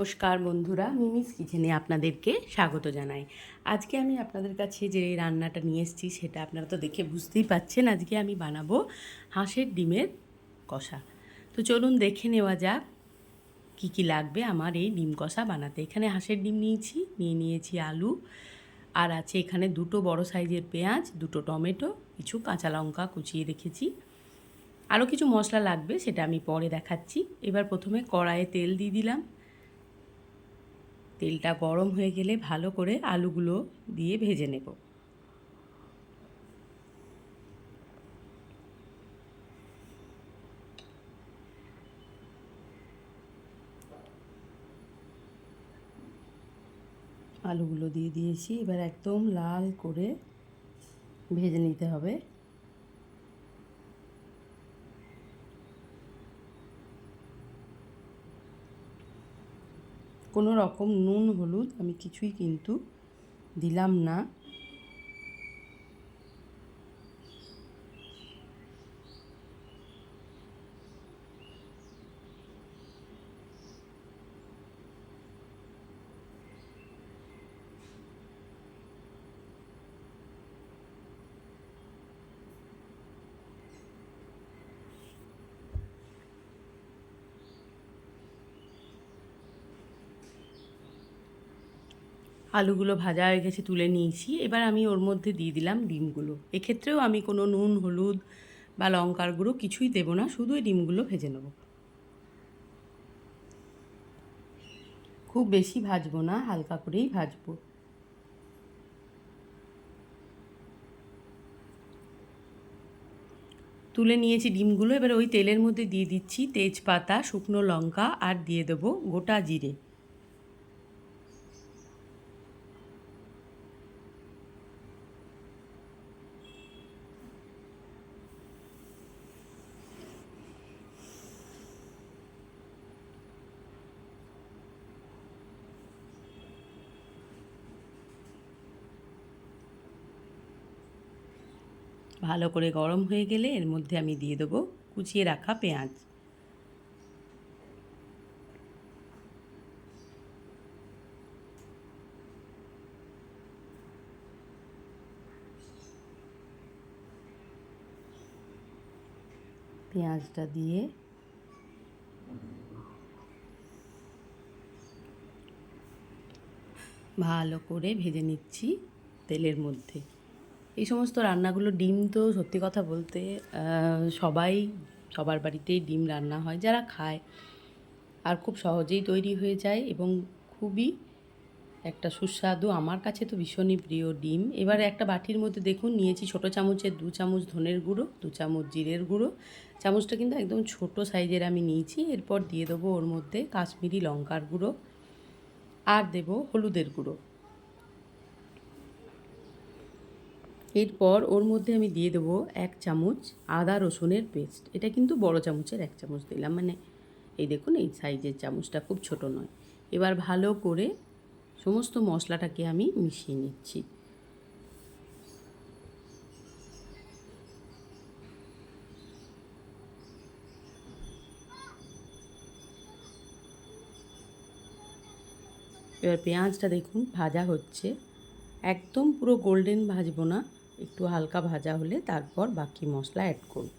নমস্কার বন্ধুরা, মিমিস কিচেনে আপনাদেরকে স্বাগত জানাই। আজকে আমি আপনাদের কাছে যে রান্নাটা নিয়ে এসেছি, সেটা আপনারা তো দেখে বুঝতেই পাচ্ছেন, আজকে আমি বানাবো হাঁসের ডিমের কষা। তো চলুন দেখে নেওয়া যাক কী কী লাগবে আমার এই ডিম কষা বানাতে। এখানে হাঁসের ডিম নিয়েছি, নিয়ে নিয়েছি আলু, আর আছে এখানে দুটো বড় সাইজের পেঁয়াজ, দুটো টমেটো, কিছু কাঁচা লঙ্কা কুচিয়ে রেখেছি। আরও কিছু মশলা লাগবে, সেটা আমি পরে দেখাচ্ছি। এবার প্রথমে কড়াইয়ে তেল দিয়ে দিলাম। তেলটা গরম হয়ে গেলে ভালো করে আলুগুলো দিয়ে ভেজে নেব। আলুগুলো দিয়ে দিয়েছি, এবার একদম লাল করে ভেজে নিতে হবে। কোনো রকম নুন হলুদ আমি কিছুই কিন্তু দিলাম না। আলুগুলো ভাজা হয়ে গেছে তুলে নিয়েছি। এবার আমি ওর মধ্যে দিয়ে দিলাম ডিমগুলো। এক্ষেত্রেও আমি কোনো নুন, হলুদ বা লঙ্কার গুঁড়ো কিছুই দেবো না, শুধু এই ডিমগুলো ভেজে নেব। খুব বেশি ভাজবো না, হালকা করেই ভাজবো। তুলে নিয়েছি ডিমগুলো, এবার ওই তেলের মধ্যে দিয়ে দিচ্ছি তেজপাতা, শুকনো লঙ্কা আর দিয়ে দেবো গোটা জিরে। ভালো করে গরম হয়ে গেলে এর মধ্যে আমি দিয়ে দেবো কুচিয়ে রাখা পেঁয়াজ। পেঁয়াজটা দিয়ে ভালো করে ভেজে নিচ্ছি তেলের মধ্যে। এই সমস্ত রান্নাগুলো ডিম তো সত্যি কথা বলতে সবাই, সবার বাড়িতেই ডিম রান্না হয়, যারা খায়, আর খুব সহজেই তৈরি হয়ে যায় এবং খুবই একটা সুস্বাদু, আমার কাছে তো ভীষণই প্রিয় ডিম। এবারে একটা বাটির মধ্যে দেখুন, নিয়েছি ছোটো চামচের দু চামচ ধনের গুঁড়ো, দু চামচ জিরের গুঁড়ো। চামচটা কিন্তু একদম ছোট সাইজের আমি নিয়েছি, এরপর দিয়ে দেবো ওর মধ্যে কাশ্মীরি লঙ্কার গুঁড়ো, আর দেব হলুদের গুঁড়ো। এরপর ওর মধ্যে আমি দিয়ে দেবো এক চামচ আদা রসুনের পেস্ট এটা কিন্তু বড় চামচের এক চামচ দিলাম মানে এই দেখুন, এই সাইজের চামচটা খুব ছোট নয়। এবার ভালো করে সমস্ত মশলাটাকে আমি মিশিয়ে নিচ্ছি। এবার পেঁয়াজটা দেখুন, ভাজা হচ্ছে। একদম পুরো গোল্ডেন ভাজবো না। একটু হালকা ভাজা হলে তারপর বাকি মশলা অ্যাড করব।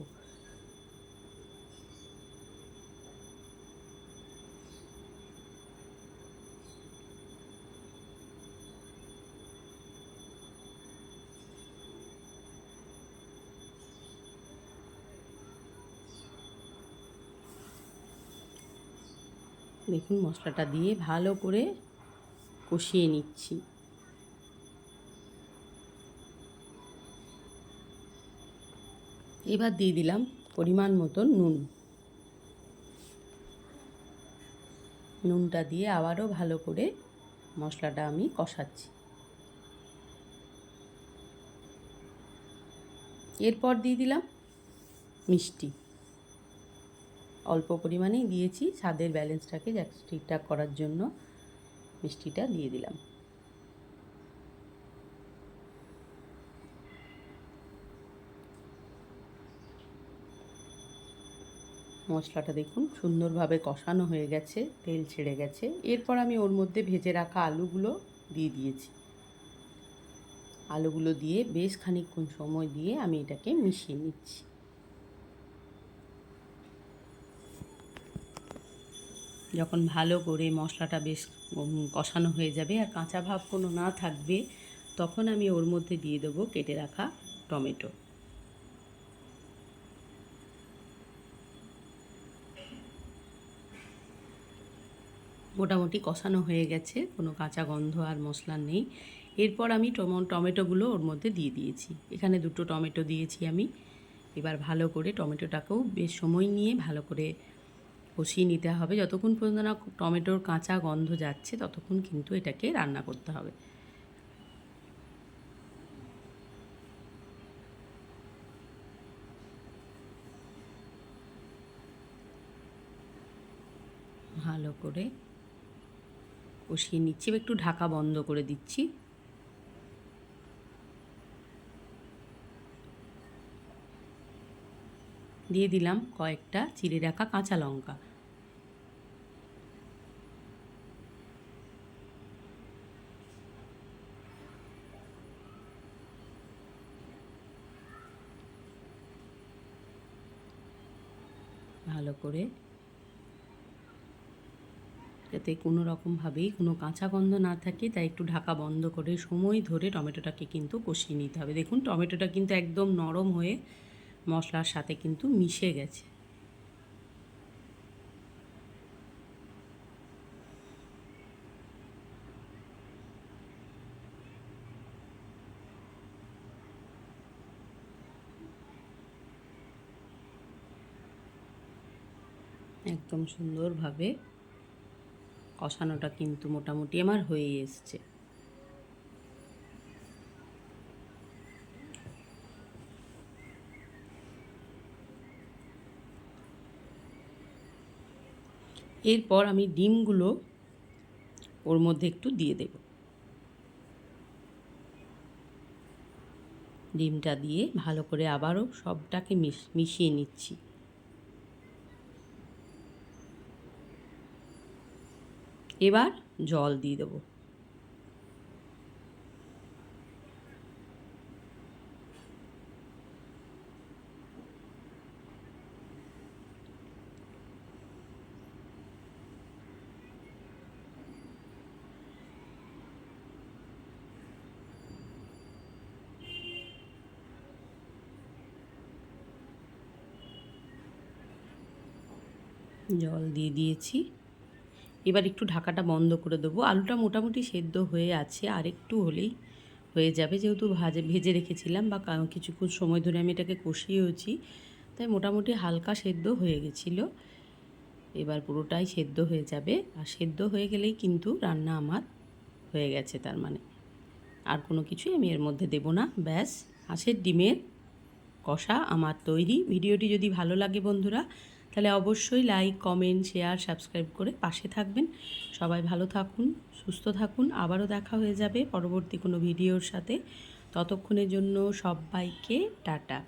দেখুন মশলাটা দিয়ে ভালো করে কষিয়ে নিচ্ছি। এবার দিয়ে দিলাম পরিমাণ মতো নুন। নুনটা দিয়ে আবারও ভালো করে মশলাটা আমি কষাচ্ছি। এরপর দিয়ে দিলাম মিষ্টি। অল্প পরিমাণেই দিয়েছি, স্বাদের ব্যালেন্সটাকে ঠিকঠাক করার জন্য মিষ্টিটা দিয়ে দিলাম। মশলাটা দেখুন, সুন্দরভাবে কষানো হয়ে গেছে, তেল ছেড়ে গেছে। এরপর আমি ওর মধ্যে ভেজে রাখা আলুগুলো দিয়ে দিয়েছি। আলুগুলো দিয়ে বেশ খানিকক্ষণ সময় দিয়ে আমি এটাকে মিশিয়ে নিচ্ছি। যখন ভালো করে মশলাটা বেশ কষানো হয়ে যাবে আর কাঁচা ভাব কোনো না থাকবে, তখন আমি ওর মধ্যে দিয়ে দেবো কেটে রাখা টমেটো। মোটামুটি কষানো হয়ে গেছে, কোনো কাঁচা গন্ধ আর মশলা নেই। এরপর আমি টমেটোগুলো ওর মধ্যে দিয়ে দিয়েছি। এখানে দুটো টমেটো দিয়েছি আমি। এবার ভালো করে টমেটোটাকেও বেশ সময় নিয়ে ভালো করে কষিয়ে নিতে হবে। যতক্ষণ পর্যন্ত না টমেটোর কাঁচা গন্ধ যাচ্ছে, ততক্ষণ কিন্তু এটাকে রান্না করতে হবে। ভালো করে কষিয়ে নিচ্ছি, এবার একটু ঢাকা বন্ধ করে দিচ্ছি। দিয়ে দিলাম কয়েকটা চিড়ে রাখা কাঁচা লঙ্কা। ভালো করে যাতে কোনো রকমভাবেই কোনো কাঁচা গন্ধ না থাকে, তাই একটু ঢাকা বন্ধ করে সময় ধরে টমেটোটাকে কিন্তু কষিয়ে নিতে হবে। দেখুন, টমেটোটা কিন্তু একদম নরম হয়ে মশলার সাথে কিন্তু মিশে গেছে। একদম সুন্দরভাবে কষানোটা কিন্তু মোটামুটি আমার হয়ে এসছে। এরপর আমি ডিমগুলো ওর মধ্যে একটু দিয়ে দেব। ডিমটা দিয়ে ভালো করে আবারও সবটাকে মিশিয়ে নিচ্ছি। এবার জল দিয়ে দেবো। জল দিয়ে দিয়েছি। এবার একটু ঢাকাটা বন্ধ করে দেবো। আলুটা মোটামুটি সেদ্ধ হয়ে আছে আর একটু হলেই হয়ে যাবে। যেহেতু ভাজে, ভেজে রেখেছিলাম বা কিছুক্ষণ সময় ধরে আমি এটাকে কষিয়েওছি, তাই মোটামুটি হালকা সেদ্ধ হয়ে গেছিল। এবার পুরোটাই সেদ্ধ হয়ে যাবে। আর সেদ্ধ হয়ে গেলেই কিন্তু রান্না আমার হয়ে গেছে তার মানে। আর কোনো কিছুই আমি এর মধ্যে দেব না। ব্যাস, হাঁসের ডিমের কষা আমার তৈরি। ভিডিওটি যদি ভালো লাগে বন্ধুরা তাহলে অবশ্যই লাইক কমেন্ট শেয়ার সাবস্ক্রাইব করে পাশে থাকবেন। সবাই ভালো থাকুন, সুস্থ থাকুন। আবারও দেখা হয়ে যাবে পরবর্তী কোনো ভিডিওর সাথে। ততক্ষণের জন্য সবাইকে টাটা।